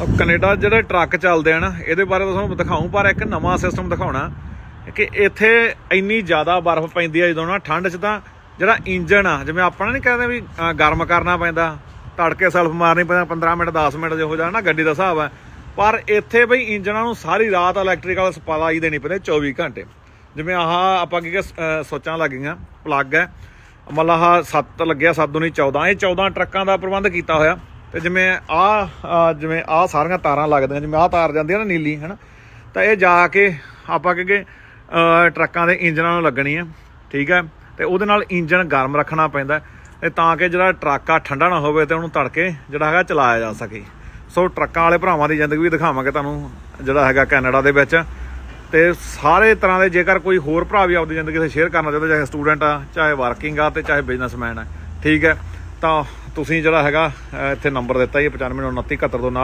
ਉਹ ਕੈਨੇਡਾ ਜਿਹੜੇ ਟਰੱਕ ਚੱਲਦੇ ਆ ਨਾ ਇਹਦੇ ਬਾਰੇ ਤਾਂ ਤੁਹਾਨੂੰ ਦਿਖਾਉਂ ਪਰ ਇੱਕ ਨਵਾਂ ਸਿਸਟਮ ਦਿਖਾਉਣਾ ਕਿ ਇੱਥੇ ਇੰਨੀ ਜ਼ਿਆਦਾ ਬਰਫ਼ ਪੈਂਦੀ ਹੈ ਜਦੋਂ ਨਾ ਠੰਡ 'ਚ ਤਾਂ ਜਿਹੜਾ ਇੰਜਨ ਆ ਜਿਵੇਂ ਆਪਾਂ ਨਹੀਂ ਕਹਿੰਦੇ ਵੀ ਗਰਮ ਕਰਨਾ ਪੈਂਦਾ ਤੜਕੇ ਸੈਲਫ ਮਾਰਨੀ ਪੈਂਦਾ 15 ਮਿੰਟ 10 ਮਿੰਟ ਜੇ ਹੋ ਜਾਣਾ ਨਾ ਗੱਡੀ ਦਾ ਹਿਸਾਬ ਹੈ ਪਰ ਇੱਥੇ ਬਈ ਇੰਜਨਾਂ ਨੂੰ ਸਾਰੀ ਰਾਤ ਇਲੈਕਟ੍ਰੀਕਲ ਸਪਲਾਈ ਦੇਣੀ ਪੈਂਦੀ 24 ਘੰਟੇ। ਜਿਵੇਂ ਆਹ ਆਪਾਂ ਕੀ ਕਿ ਅਹ, ਸੋਚਾਂ ਲੱਗੀਆਂ ਪਲੱਗ ਹੈ ਮਤਲਬ ਆਹ 7 ਲੱਗਿਆ 7 ਦੁਨੀ 14 ਇਹ 14 ਟਰੱਕਾਂ ਦਾ ਪ੍ਰਬੰਧ ਕੀਤਾ ਹੋਇਆ। ਤੇ ਜਿਵੇਂ ਆ ਜਿਵੇਂ ਆ ਸਾਰੀਆਂ ਤਾਰਾਂ ਲੱਗਦੀਆਂ ਜਿਵੇਂ ਆ ਤਾਰ ਜਾਂਦੀ ਆ ਨਾ ਨੀਲੀ ਹਨਾ? ਤਾਂ ਇਹ ਜਾ ਕੇ ਆਪਾਂ ਕਿ ਟਰੱਕਾਂ ਦੇ ਇੰਜਨਾਂ ਨੂੰ ਲੱਗਣੀ ਹੈ ਠੀਕ ਹੈ ਤੇ ਉਹਦੇ ਨਾਲ ਇੰਜਨ ਗਰਮ ਰੱਖਣਾ ਪੈਂਦਾ ਹੈ, ਤੇ ਤਾਂ ਕਿ ਜਿਹੜਾ ਟਰੱਕ ਆ ਠੰਡਾ ਨਾ ਹੋਵੇ ਤੇ ਉਹਨੂੰ ਤੜਕੇ ਜਿਹੜਾ ਹੈਗਾ ਚਲਾਇਆ ਜਾ ਸਕੇ। ਸੋ ਟਰੱਕਾਂ ਵਾਲੇ ਭਰਾਵਾਂ ਦੀ ਜ਼ਿੰਦਗੀ ਵੀ ਦਿਖਾਵਾਂਗੇ ਤੁਹਾਨੂੰ ਜਿਹੜਾ ਹੈਗਾ ਕੈਨੇਡਾ ਦੇ ਵਿੱਚ। ਤੇ ਸਾਰੇ ਤਰ੍ਹਾਂ ਦੇ ਜੇਕਰ ਕੋਈ ਹੋਰ ਭਰਾ ਵੀ ਆਪਦੀ ਜ਼ਿੰਦਗੀ 'ਤੇ ਸ਼ੇਅਰ ਕਰਨਾ ਚਾਹੁੰਦਾ ਚਾਹੇ ਸਟੂਡੈਂਟ ਆ ਚਾਹੇ ਵਰਕਿੰਗ ਆ ਤੇ ਚਾਹੇ ਬਿਜ਼ਨਸਮੈਨ ਆ ਠੀਕ ਹੈ ਤਾਂ ਤੁਸੀਂ ਜਿਹੜਾ ਹੈਗਾ ਇੱਥੇ ਨੰਬਰ ਦਿੱਤਾ ਜੀ 9529 71 ਤੋਂ ਨਾਲ।